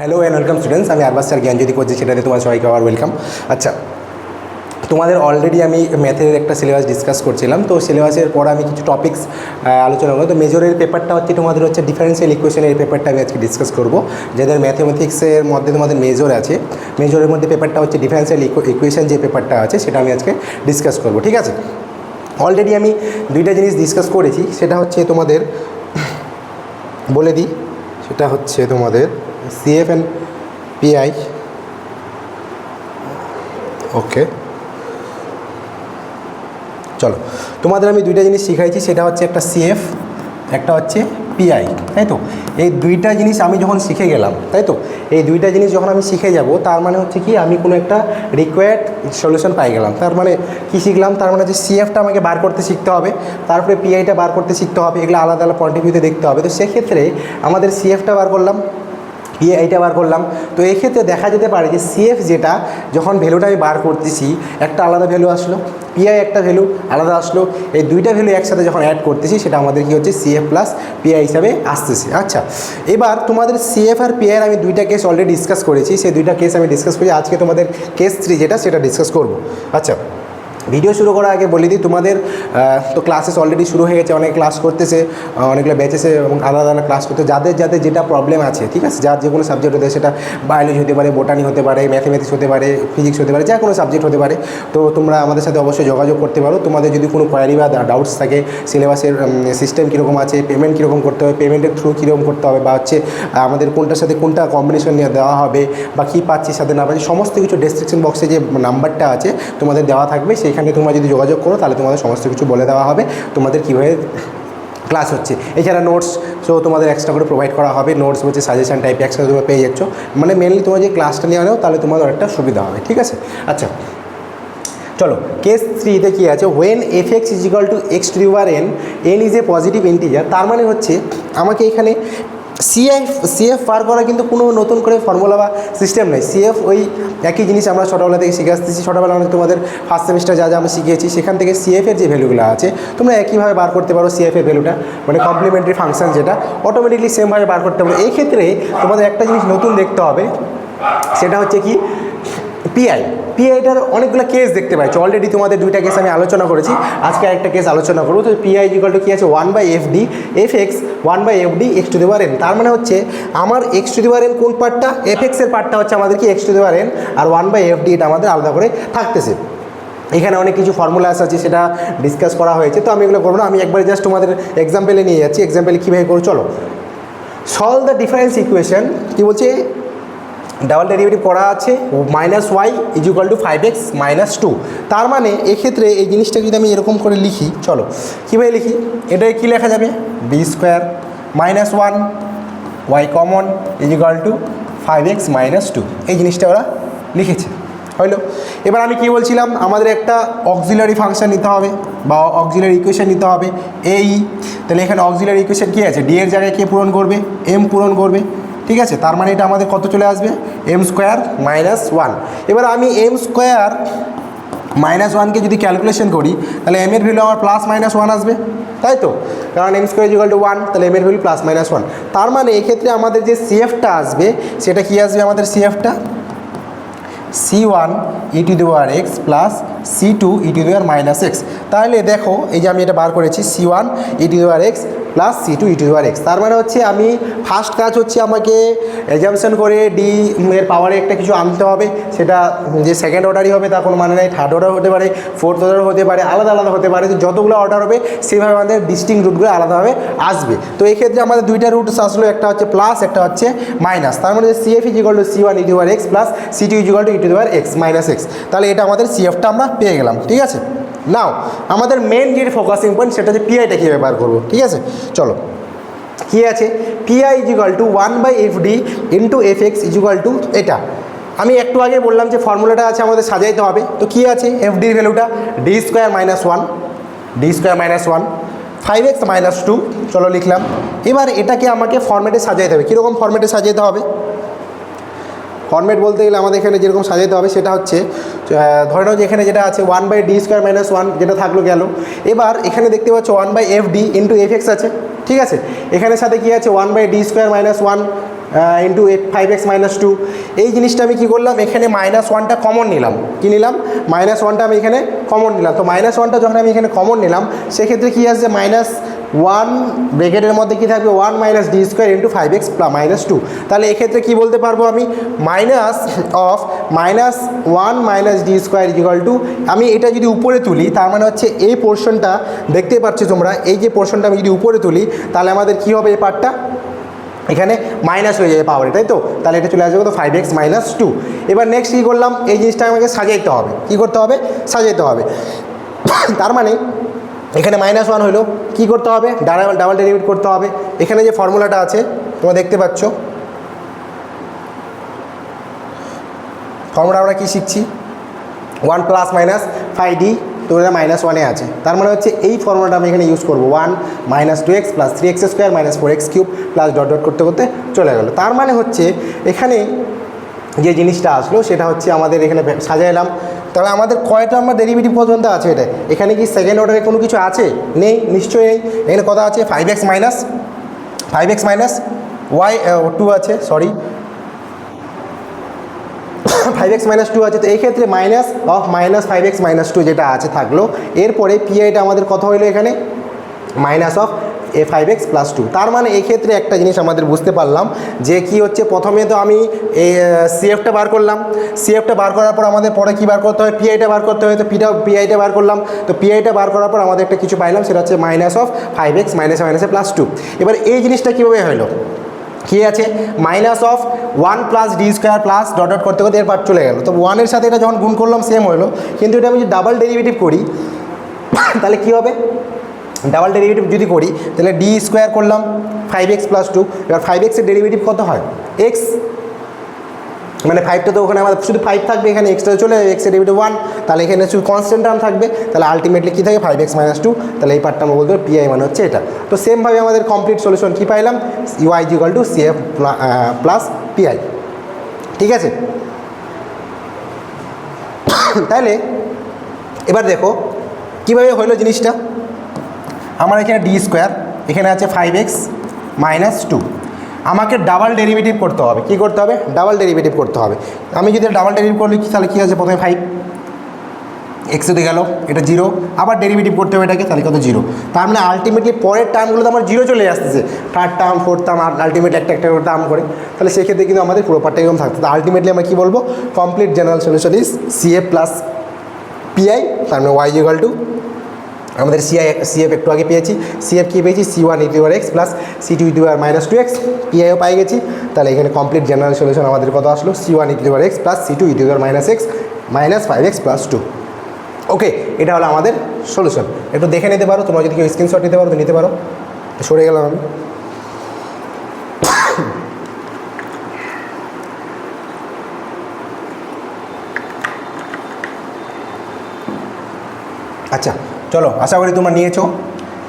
Hello and welcome students আমি আরবাস sir জ্ঞান যদি করছি, সেটাতে তোমার সবাইকে আবার ওয়েলকাম আচ্ছা তোমাদের অলরেডি আমি ম্যাথের একটা সিলেবাস ডিসকাস করছিলাম, তো সিলেবাসের পর আমি কিছু টপিক্স আলোচনা করব। তো মেজরের পেপারটা হচ্ছে তোমাদের হচ্ছে ডিফারেন্সিয়াল ইকুয়েশনের পেপারটা আমি আজকে ডিসকাস করব, যাদের ম্যাথমেটিক্সের মধ্যে তোমাদের মেজর আছে। মেজরের মধ্যে পেপারটা হচ্ছে ডিফারেন্সিয়াল ইকুয়েশন যে পেপারটা আছে, সেটা আমি আজকে ডিসকাস করব, ঠিক আছে? অলরেডি আমি দুইটা জিনিস ডিসকাস করেছি, সেটা হচ্ছে তোমাদের, বলে দিই, সেটা হচ্ছে তোমাদের সিএফ অ্যান্ড পিআই ওকে চলো, তোমাদের আমি দুইটা জিনিস শিখাইছি, সেটা হচ্ছে একটা সিএফ একটা হচ্ছে পিআই তাই তো? এই দুইটা জিনিস আমি যখন শিখে গেলাম, তাই তো? এই দুইটা জিনিস যখন আমি শিখে যাব, তার মানে হচ্ছে কি, আমি কোনো একটা রিকোয়ার্ড সলিউশন পাই গেলাম। তার মানে কি শিখলাম? তার মানে যে সিএফটা আমাকে বার করতে শিখতে হবে, তারপরে পিআইটা বার করতে শিখতে হবে, এগুলো আলাদা আলাদা পয়েন্ট অফ ভিউতে দেখতে হবে। তো সেক্ষেত্রে আমাদের সিএফটা বার করলাম পিএ এইটা বার করলাম। তো এই ক্ষেত্রে দেখা যেতে পারে যে সিএফ যেটা, যখন ভ্যালুটা আমি বার করতেছি, একটা আলাদা ভ্যালু আসলো পিআই একটা ভ্যালু আলাদা আসলো, এই দুইটা ভ্যালু একসাথে যখন অ্যাড করতেছি, সেটা আমাদের কি হচ্ছে সিএফ প্লাস পিআই হিসাবে আসতেছে। আচ্ছা এবার তোমাদের সিএফ আর পিআই আমি দুইটা কেস অলরেডি ডিসকাস করেছি, সেই দুইটা কেস আমি ডিসকাস করেছি। আজকে তোমাদের কেস থ্রি যেটা, সেটা ডিসকাস করব। আচ্ছা ভিডিও শুরু করার আগে বলে দিই, তোমাদের তো ক্লাসেস অলরেডি শুরু হয়ে গেছে, অনেক ক্লাস করতেছে অনেকগুলো ব্যাচেসে এবং আলাদা আলাদা ক্লাস করতে যাদের যাদের যেটা প্রবলেম আছে, ঠিক আছে? যার যে কোনো সাবজেক্ট হতে সেটা বায়োলজি হতে পারে বোটানি হতে পারে ম্যাথমেটিক্স হতে পারে ফিজিক্স হতে পারে যে কোনো সাবজেক্ট হতে পারে। তো তোমরা আমাদের সাথে অবশ্যই যোগাযোগ করতে পারো। তোমাদের যদি কোনো কোয়ারি বা ডাউটস থাকে সিলেবাসের সিস্টেম কীরকম আছে পেমেন্ট কীরকম করতে হবে পেমেন্টের থ্রু কীরকম করতে হবে, বা হচ্ছে আমাদের কোনটার সাথে কোনটা কম্বিনেশন নিয়ে দেওয়া হবে, বা কী পাচ্ছি, সাথে না পাচ্ছি, সমস্ত কিছু ডেসক্রিপশন বক্সে যে নাম্বারটা আছে, তোমাদের দেওয়া থাকবে সেইখানে তোমরা যদি যোগাযোগ করো, তাহলে তোমাদের সমস্ত কিছু বলে দেওয়া হবে। তোমাদের কীভাবে ক্লাস হচ্ছে। এছাড়া নোটস সো তোমাদের এক্সট্রা করে প্রোভাইড করা হবে। নোটস হচ্ছে সাজেশন টাইপ একসাথে তোমরা পেয়ে যাচ্ছ। মানে মেনলি তোমার যে ক্লাসটা নিয়ে নাও, তাহলে তোমাদের একটা সুবিধা হবে, ঠিক আছে? আচ্ছা চলো কেস থ্রিতে কী আছে? When f x is equal to x to your n n is a positive integer তার মানে হচ্ছে, আমাকে এখানে সিএফ সিএফ পার করা কিন্তু কোনো নতুন করে ফর্মুলা বা সিস্টেম নেই। সিএফ ওই একই জিনিস আমরা ছোটোবেলা থেকে শিখে আসতেছি। ছোটোবেলা আমরা তোমাদের ফার্স্ট সেমিস্টার যা যা আমি শিখিয়েছি, সেখান থেকে সিএফের যে ভ্যালুগুলো আছে, তোমরা একইভাবে বার করতে পারো সিএফের ভ্যালুটা মানে কমপ্লিমেন্টারি ফাংশন যেটা অটোমেটিকলি সেমভাবে বার করতে পারো। এই ক্ষেত্রে তোমাদের একটা জিনিস নতুন দেখতে হবে, সেটা হচ্ছে কি? পিআই পিআইটার অনেকগুলো কেস দেখতে পাচ্ছি অলরেডি তোমাদের দুইটা কেস আমি আলোচনা করেছি। আজকে একটা কেস আলোচনা করব। তো পিআই ইকুয়াল টু কী আছে? One by F D F X one by F D X to the power N তার মানে হচ্ছে, আমার এক্স টু দেওয়ার এন কোন পার্টটা? এফ এক্সের পার্টটা হচ্ছে আমাদের কি? X to the power N R one by F D এটা আমাদের আলাদা করে থাকতেছে। এখানে অনেক কিছু ফর্মুলাস আছে সেটা ডিসকাস করা হয়েছে। তো আমি এগুলো করব না। আমি একবার জাস্ট তোমাদের এক্সাম্পলে নিয়ে যাচ্ছি। এক্সাম্পলে কীভাবে করো? চলো। সলভ দ্য ডিফারেন্স ইকুয়েশন কী বলছে? ডাবল ডেরিভেটিভ করা আছে minus Y is equal to five X minus two তার মানে এক্ষেত্রে এই জিনিসটা যদি আমি এরকম করে লিখি, চলো, কীভাবে লিখি? এটাই কী লেখা যাবে? B square minus one Y common is equal to five X minus two এই জিনিসটা ওরা লিখেছে। হইল? এবার আমি কি বলছিলাম? আমাদের একটা অক্সিলারি ফাংশন নিতে হবে বা অক্সিলারি ইকুয়েশন নিতে হবে। এই, তাহলে এখানে অক্সিলারি ইকুয়েশন কী আছে? ডি এর জায়গায় কে পূরণ করবে? এম পূরণ করবে। ঠিক আছে? তার মানে এটা আমাদের কত চলে আসবে? এম স্কোয়ার মাইনাস ওয়ান এবার আমি এম স্কোয়ার মাইনাস ওয়ানকে যদি ক্যালকুলেশন করি, তাহলে এম এর ভ্যালু আমার প্লাস মাইনাস ওয়ান আসবে। তাই তো? কারণ M square equal to one তাহলে এম এর ভ্যালু প্লাস মাইনাস ওয়ান তার মানে এক্ষেত্রে আমাদের যে সিএফটা আসবে, সেটা কি আসবে আমাদের সিএফটা C one E to the power X plus C two E to the power minus X তাহলে দেখো, এই যে আমি এটা বার করেছি C one E to the power X plus C two E to the power X তার মানে হচ্ছে আমি ফার্স্ট কাজ হচ্ছে আমাকে এক্সামশন করে ডি এর পাওয়ারে একটা কিছু আনতে হবে। সেটা যে সেকেন্ড অর্ডারই হবে তার কোনো মানে নেই। থার্ড অর্ডার হতে পারে ফোর্থ অর্ডার হতে পারে, আলাদা আলাদা হতে পারে। যতগুলো অর্ডার হবে, সেভাবে আমাদের ডিস্টিং রুটগুলো আলাদাভাবে আসবে। তো এই ক্ষেত্রে আমাদের দুইটা রুট আসলো, একটা হচ্ছে প্লাস একটা হচ্ছে মাইনাস তার মানে CF is equal to C one E to X plus C two is equal to E to X minus X তাহলে এটা আমাদের সিএফটা আমরা পেয়ে গেলাম, ঠিক আছে? নাও আমাদের মেন যে ফোকাসিং পয়েন্ট সেটা হচ্ছে পিআইটা কীভাবে বার করব, ঠিক আছে? চলো। কী আছে? PI is equal to one by F D into F X is equal to এটা আমি একটু আগে বললাম যে ফর্মুলাটা আছে আমাদের সাজাইতে হবে। তো কী আছে? এফ ডির ভ্যালুটা D square minus one D square minus one five X minus two চলো লিখলাম। এবার এটাকে আমাকে ফর্মেটে সাজাইতে হবে। কীরকম ফর্মেটে সাজাইতে হবে? ফর্মেট বলতে গেলে আমাদের এখানে যেরকম সাজাতে হবে সেটা হচ্ছে ধরে নাও যে এখানে যেটা আছে one by D square minus one যেটা থাকল গেল। এবার এখানে দেখতে পাচ্ছ one by F D into F X আছে, ঠিক আছে? এখানের সাথে কী আছে? One by D square minus one into five X minus two এই জিনিসটা আমি কী করলাম? এখানে মাইনাস ওয়ানটা কমন নিলাম। কী নিলাম? মাইনাস ওয়ানটা আমি এখানে কমন নিলাম। তো মাইনাস ওয়ানটা যখন আমি এখানে কমন নিলাম, সেক্ষেত্রে কী আসছে? মাইনাস ওয়ান ব্রেকেটের মধ্যে কী থাকবে? One minus D square into five X minus two. তাহলে এক্ষেত্রে কী বলতে পারব আমি? Minus of minus one minus D square is equal to. আমি এটা যদি উপরে তুলি, তার মানে হচ্ছে এই পোর্শনটা দেখতে পাচ্ছ তোমরা, এই যে পোর্শনটা আমি যদি উপরে তুলি, তাহলে আমাদের কী হবে এই পার্টটা? এখানে মাইনাস হয়ে যাবে পাওয়ারে তাই তো? তাহলে এটা চলে আসবে কত? ফাইভ এক্স মাইনাস টু এবার নেক্সট কী করলাম? এই জিনিসটা আমাকে সাজাইতে হবে। কী করতে হবে? সাজাইতে হবে। তার মানে এখানে মাইনাস ওয়ান হলো কী করতে হবে? ডাবল ডাবল ডেরিভেট করতে হবে। এখানে যে ফর্মুলাটা আছে, তোমরা দেখতে পাচ্ছ। ফর্মুলা আমরা কী শিখছি? One plus minus five D তো এটা মাইনাস ওয়ানে আছে। তার মানে হচ্ছে এই ফর্মুলাটা আমি এখানে ইউজ করব। One minus two X plus three X square minus four X cube plus dot dot করতে করতে চলে গেলো। তার মানে হচ্ছে, এখানে যে জিনিসটা আসলো, সেটা হচ্ছে আমাদের এখানে সাজাইলাম তবে আমাদের কয়টা আমরা ডেরিভেটিভ পর্যন্ত আছে এটা এখানে কি সেকেন্ড অর্ডারে কোনো কিছু আছে? নেই, নিশ্চয়ই নেই। এখানে কথা আছে five X minus five X minus Y two আছে sorry five X minus two আছে, তো এই ক্ষেত্রে minus of minus five X minus two যেটা আছে থাকল। এরপরে পিআইটা আমাদের কত হলো এখানে? Minus of A five X plus two তার মানে এই ক্ষেত্রে একটা জিনিস আমাদের বুঝতে পারলাম যে কি হচ্ছে, প্রথমে তো আমি এই সিএফটা বার করলাম। সিএফটা বার করার পর আমাদের পরে কী বার করতে হয়? পিআইটা বার করতে হয়। তো পিটা পিআইটা বার করলাম। তো পিআইটা বার করার পর আমাদের একটা কিছু পাইলাম, সেটা হচ্ছে minus of five X minus মাইনাসে প্লাস টু এবার এই জিনিসটা কীভাবে হলো কী আছে? Minus of one plus D square plus dot dot করতে করতে এর পার্ট চলে গেল। তো ওয়ানের সাথে এটা যখন গুণ করলাম সেম হলো কিন্তু এটা আমি যদি ডাবল ডেরিভেটিভ করি, তাহলে কী হবে? ডাবল ডেরিভেটিভ যদি করি, তাহলে ডি স্কোয়ার করলাম ফাইভ এক্স প্লাস টু এবার ফাইভ এক্সের ডেরিভেটিভ কত হয়? এক্স মানে ফাইভটা তো ওখানে আমাদের, শুধু ফাইভ থাকবে, এখানে এক্সট্রা চলে যাবে এক্সের ডেরিভেটিভ ওয়ান তাহলে এখানে শুধু কনস্ট্যান্ট টার্ম থাকবে, তাহলে আলটিমেটলি কী থাকে? ফাইভ এক্স মাইনাস টু তাহলে এই পার্টটা আমরা বলতে পারি পিআই মানে হচ্ছে এটা। তো সেমভাবে আমাদের কমপ্লিট সলিউশন কী পাইলাম? Y is equal to C F plus PI ঠিক আছে? তাহলে, এবার দেখো, কীভাবে হলো জিনিসটা? আমার এখানে ডি স্কোয়ার এখানে আছে ফাইভ এক্স মাইনাস টু আমাকে ডাবল ডেরিভেটিভ করতে হবে। কী করতে হবে? ডাবল ডেরিভেটিভ করতে হবে। আমি যদি ডাবল ডেরিভেটিভ করলে তাহলে কী আছে প্রথমে ফাইভ এক্স দিয়ে গেল, এটা জিরো আবার ডেরিভেটিভ করতে হবে এটাকে, তাহলে কত জিরো তার মানে আলটিমেটলি পরের টার্মগুলোতে আমার জিরো চলে আসতেছে। Third term fourth term ultimately একটা একটা করে টার্ম করে। তাহলে সেক্ষেত্রে কিন্তু আমাদের পুরো পার্টটা এরকম থাকতো। আলটিমেটলি আমরা কী বলব? Complete general solution is CF plus PI তার মানে ওয়াই ইকাল টু আমাদের সিআই সিএফ একটু আগে পেয়েছি। সিএফ কী পেয়েছি? C one E to power X plus C two E to power minus two X PIO পাই গেছি। তাহলে এখানে কমপ্লিট জেনারেল সলিউশন আমাদের কত আসলো? C one E to power X plus C two E to power minus X minus five X plus two okay এটা হলো আমাদের সলিউশন একটু দেখে নিতে পারো, তোমরা যদি কেউ স্ক্রিনশট নিতে পারো তো নিতে পারো। সরে গেলাম আমি। আচ্ছা চলো, আশা করি তোমরা নিয়েছো।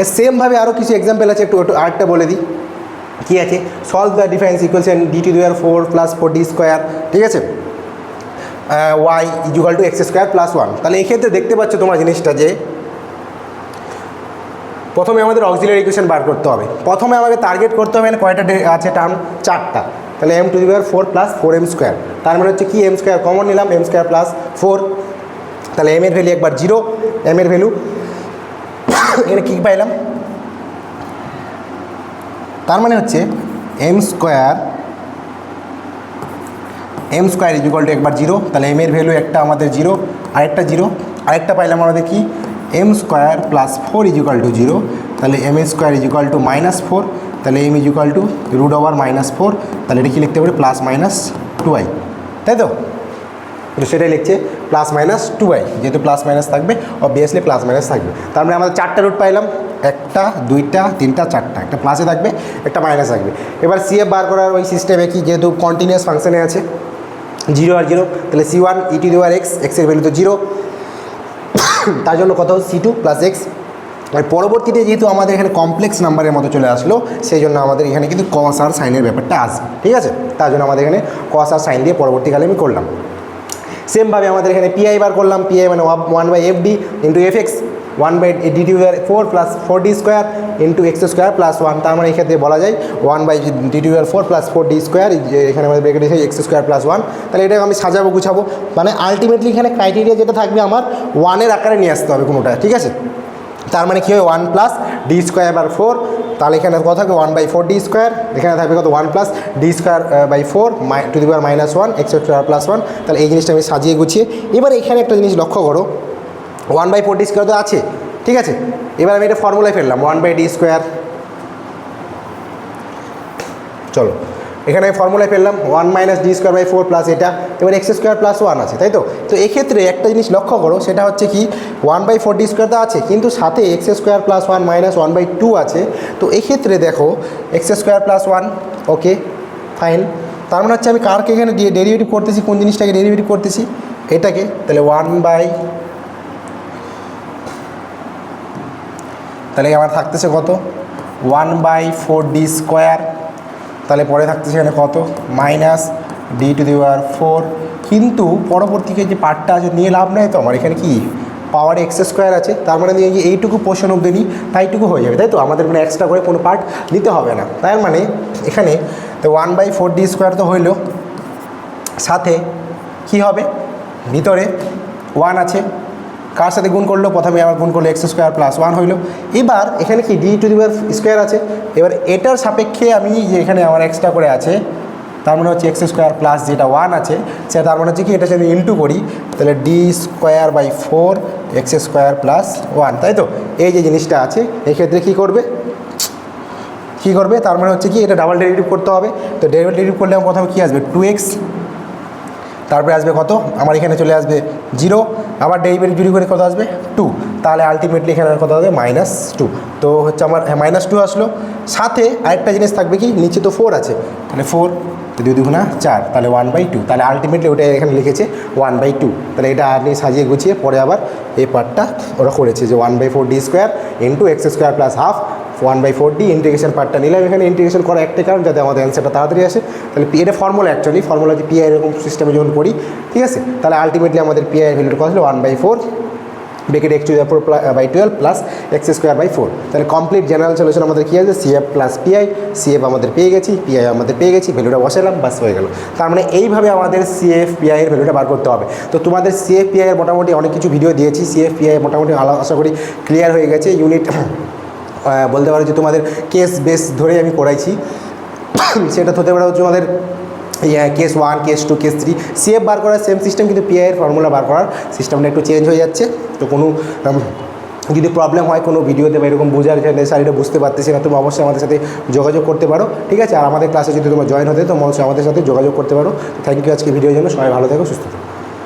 এর সেমভাবে আরও কিছু এক্সাম্পল আছে, একটু আরেকটা বলে দিই। কী আছে? Solve the difference equation D to the power four plus four D square ঠিক আছে? Y is equal to X square plus one তাহলে এক্ষেত্রে দেখতে পাচ্ছ তোমরা জিনিসটা যে, প্রথমে আমাদের অক্সিলারি ইকুয়েশন বার করতে হবে। প্রথমে আমাকে টার্গেট করতে হবে কয়টা আছে টার্ম চারটা। তাহলে M to the power four plus four M square তার মানে হচ্ছে কি? এম স্কোয়ার কমন নিলাম এম স্কোয়ার প্লাস ফোর তাহলে এম এর ভ্যালু একবার জিরো এম এর ভ্যালু এখানে কী পাইলাম? তার মানে হচ্ছে M square M square is equal to একবার জিরো তাহলে এম এর ভ্যালু একটা আমাদের জিরো আরেকটা জিরো আরেকটা পাইলাম আমাদের কি? M square plus four is equal to zero তাহলে M square is equal to minus four তাহলে M is equal to root over minus four তাহলে এটা কি লিখতে পারি? প্লাস মাইনাস টু আই তাই তো? তো সেটাই লিখছে প্লাস মাইনাস টু আই যেহেতু প্লাস মাইনাস থাকবে অবভিয়াসলি প্লাস মাইনাস থাকবে। তার মানে আমাদের চারটা রুট পাইলাম, একটা, দুইটা, তিনটা, চারটা, একটা প্লাসে থাকবে, একটা মাইনাস থাকবে। এবার সিএফ বার করার ওই সিস্টেমে কি, যেহেতু কন্টিনিউয়াস ফাংশনে আছে জিরো আর জিরো তাহলে C one E to the power X এক্সের ভ্যালু তো জিরো তার জন্য কত? সি টু প্লাস এক্স আর পরবর্তীতে যেহেতু আমাদের এখানে কমপ্লেক্স নাম্বারের মতো চলে আসলো, সেই জন্য আমাদের এখানে কিন্তু কস আর সাইনের ব্যাপারটা আসবে, ঠিক আছে? তার জন্য আমাদের এখানে কস আর সাইন দিয়ে পরবর্তীকালে আমি করলাম। সেমভাবে আমাদের এখানে পিআই বার করলাম পিআই মানে one by F D into F X one by D to R four plus four D square into X square plus one তার মানে এক্ষেত্রে বলা যায় one by D to R four plus four D square এখানে আমাদের bracket এসে x square plus one তাহলে এটাকে আমি সাজাবো, গুছাবো মানে আলটিমেটলি এখানে ক্রাইটেরিয়া যেটা থাকবে আমার ওয়ানের আকারে নিয়ে আসতে হবে কোনোটা ঠিক আছে? তার মানে কী হবে ওয়ান প্লাস ডি স্কোয়ার বার ফোর তাহলে এখানে কত থাকবে? One by four D square এখানে থাকবে কত? One plus D square by four my to the power minus one square plus one তাহলে এই জিনিসটা আমি সাজিয়ে গুছিয়ে এবার এখানে একটা জিনিস লক্ষ্য করো। One by four D square তো আছে, ঠিক আছে? এবার আমি এটা ফর্মুলায় ফেললাম ওয়ান বাই ডি স্কোয়ার চলো। এখানে আমি ফর্মুলায় ফেললাম one minus D square by four plus এটা এবার এক্স স্কোয়ার প্লাস ওয়ান আছে, তাই তো? তো এক্ষেত্রে একটা জিনিস লক্ষ্য করো, সেটা হচ্ছে কি one by four D square তো আছে, কিন্তু সাথে X square plus one minus one by two আছে, তো এক্ষেত্রে দেখো X square plus one okay fine তার মানে হচ্ছে আমি কারকে এখানে ডেরিভেটিভ করতেছি, কোন জিনিসটাকে ডেরিভেটিভ করতেছি? এটাকে, তাহলে ওয়ান বাই তাহলে আমার থাকতেছে কত? One by four D square তাহলে পরে থাকতেছে এখানে কত? Minus D to the power four কিন্তু পরবর্তীকে যে পার্টটা আছে, নিয়ে লাভ নেই তো? আমার এখানে কি? পাওয়ার এক্স স্কোয়ার আছে। তার মানে নিয়ে এইটুকু পোর্শন অব্দি নিই তাইটুকু হয়ে যাবে, তাই তো? আমাদের কোনো এক্সট্রা করে কোনো পার্ট নিতে হবে না। তার মানে এখানে তো one by four D square তো হইল। সাথে কি হবে? ভিতরে ওয়ান আছে। কার সাথে গুণ করল? প্রথমে আবার গুণ করল এক্স স্কোয়ার প্লাস ওয়ান হইল। এবার এখানে কি ডি টু দি স্কোয়ার আছে? এবার এটার সাপেক্ষে আমি যে এখানে আমার এক্সট্রা করে আছে, তার মানে হচ্ছে এক্স স্কোয়ার প্লাস যেটা ওয়ান আছে, সেটা তার মানে হচ্ছে কি এটা যদি ইন্টু করি, তাহলে D square by four X square plus one তাই তো? এই যে জিনিসটা আছে, এক্ষেত্রে কী করবে? কী করবে? তার মানে হচ্ছে কি এটা ডাবল ডেরিভেটিভ করতে হবে। তো ডেরিভেটিভ করলে আমার প্রথমে কী আসবে? টু এক্স তারপরে আসবে কত? আমার এখানে চলে আসবে জিরো আবার ডেরিভেটিভ জুড়ি করে কত আসবে? টু তাহলে আলটিমেটলি এখানে কত হবে? মাইনাস টু তো হচ্ছে আমার হ্যাঁ মাইনাস টু আসলো। সাথে আরেকটা জিনিস থাকবে কি? নিচে তো ফোর আছে। তাহলে ফোর দুই দুগুণা চার, তাহলে ওয়ান বাই টু তাহলে আলটিমেটলি ওটা এখানে লিখেছে ওয়ান বাই টু তাহলে এটা আপনি সাজিয়ে গুছিয়ে পরে আবার এই পার্টটা ওরা করেছে যে one by four D square into X square plus half one by four D integration পার্টটা নিলাম। এখানে ইন্টিগ্রেশন করা একটাই কারণ যাতে আমাদের অ্যান্সারটা তাড়াতাড়ি আসে। তাহলে পি এটা ফর্মুলা অ্যাকচুয়ালি ফর্মুলা যে পিআই এরকম সিস্টেমে যখন করি, ঠিক আছে? তাহলে আলটিমেটলি আমাদের পিআই ভ্যালুটা কত হলো one by four bracket X to the four by twelve plus X square by four তাহলে কমপ্লিট জেনারেল সলিউশন আমাদের কী আছে? সিএফ প্লাস পিআই সিএফ আমাদের পেয়ে গেছি পিআই আমাদের পেয়ে গেছি ভ্যালুটা বসালাম, বাস হয়ে গেল। তার মানে এইভাবে আমাদের সিএফ পিআই এর ভ্যালুটা বার করতে হবে। তো তোমাদের সিএফ পিআই এর মোটামুটি অনেক কিছু ভিডিও দিয়েছি। সি সিএফ পিআই মোটামুটি আশা করি ক্লিয়ার হয়ে গেছে। ইউনিট বলতে পারো যে তোমাদের কেস বেস ধরে আমি করাইছি সেটা হতে পারে হচ্ছে আমাদের case one case two case three CF বার করার সেম সিস্টেম কিন্তু পিআইয়ের ফর্মুলা বার করার সিস্টেমটা একটু চেঞ্জ হয়ে যাচ্ছে। তো কোনো যদি প্রবলেম হয় কোনো ভিডিওতে বা এরকম বোঝার জন্য স্যার বুঝতে পারতেছি না, তুমি অবশ্যই আমাদের সাথে যোগাযোগ করতে পারো, ঠিক আছে? আর আমাদের ক্লাসে যদি তোমার জয়েন হতে, তো অবশ্যই আমাদের সাথে যোগাযোগ করতে পারো। থ্যাংক ইউ আজকে ভিডিওর জন্য, সবাই ভালো থাকো, সুস্থ থাকো।